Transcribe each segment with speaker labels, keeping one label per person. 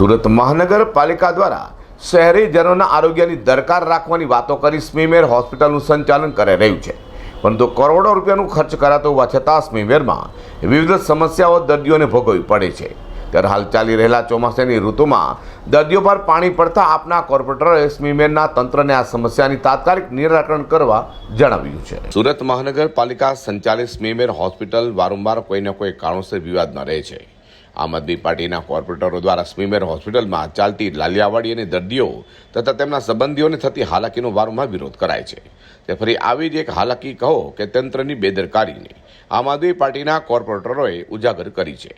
Speaker 1: સુરત મહાનગરપાલિકા દ્વારા શહેરીજનોના આરોગ્યની દરકાર રાખવાની વાતો કરી સ્મીમેર હોસ્પિટલનું સંચાલન કરી રહ્યું છે. પરંતુ કરોડો રૂપિયાનું ખર્ચ કરાતો હોવા છતાં સ્મીમેરમાં વિવિધ સમસ્યાઓ દર્દીઓને ભોગવવી પડે છે. ત્યારે હાલ ચાલી રહેલા ચોમાસાની ઋતુમાં દર્દીઓ પર પાણી પડતા આપના કોર્પોરેટરે સ્મીમેરના તંત્રને આ સમસ્યાની તાત્કાલિક નિરાકરણ કરવા જણાવ્યું છે. સુરત મહાનગરપાલિકા સંચાલિત સ્મીમેર હોસ્પિટલ વારંવાર કોઈને કોઈ કારણોસર વિવાદમાં રહે છે. આમ આદમી પાર્ટીના કોર્પોરેટરો દ્વારા સ્મીમેર હોસ્પિટલમાં ચાલતી લાલિયાવાડી અને દર્દીઓ તથા તેમના સંબંધીઓને થતી હાલાકીનો વારંવાર વિરોધ કરાય છે. તે ફરી આવી જ એક હાલાકી કહો કે તંત્રની બેદરકારીને આમ આદમી પાર્ટીના કોર્પોરેટરોએ ઉજાગર કરી છે.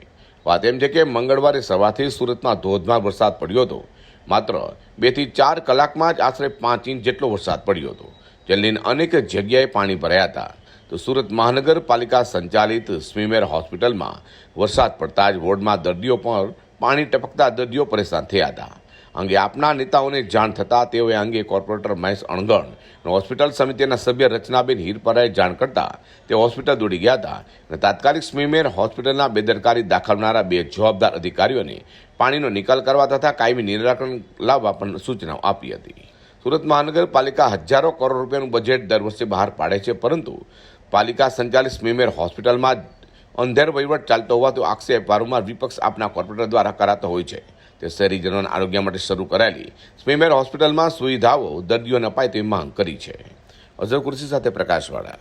Speaker 1: વાત એમ છે કે મંગળવારે સવારથી સુરતમાં ધોધમાર વરસાદ પડ્યો હતો. માત્ર બેથી ચાર કલાકમાં જ આશરે પાંચ ઇંચ જેટલો વરસાદ પડ્યો હતો. જેને અનેક જગ્યાએ પાણી ભરાયા હતા. તો સુરત મહાનગરપાલિકા સંચાલિત સ્મીમેર હોસ્પિટલમાં વરસાદ પડતા જ વોર્ડમાં દર્દીઓ પર પાણી ટપકતા દર્દીઓ પરેશાન થયા હતા. અંગે આપના નેતાઓને જાણ થતાં તેઓએ અંગે કોર્પોરેટર મહેશ અણગણ અને હોસ્પિટલ સમિતિના સભ્ય રચનાબેન હીરપરાએ જાણ કરતા તે હોસ્પિટલ દોડી ગયા હતા અને તાત્કાલિક સ્મીમેર હોસ્પિટલના બેદરકારી દાખવનારા બે જવાબદાર અધિકારીઓને પાણીનો નિકાલ કરવા તથા કાયમી નિરાકરણ લાવવા પણ સૂચનાઓ આપી હતી. સુરત મહાનગરપાલિકા હજારો કરોડ રૂપિયાનું બજેટ દર વર્ષે બહાર પાડે છે, પરંતુ પાલિકા સંચાલિત સ્મીમેર હોસ્પિટલમાં અંધેર વહીવટ ચાલતો હોવાતો આક્ષેપ વારંવાર વિપક્ષ આપના કોર્પોરેટર દ્વારા કરાતો હોય છે. તે શહેરીજનોના આરોગ્ય માટે શરૂ કરાયેલી સ્મીમેર હોસ્પિટલમાં સુવિધાઓ દર્દીઓને અપાય તેવી માંગ કરી છે. અઝર કુર્સી સાથે પ્રકાશવાળા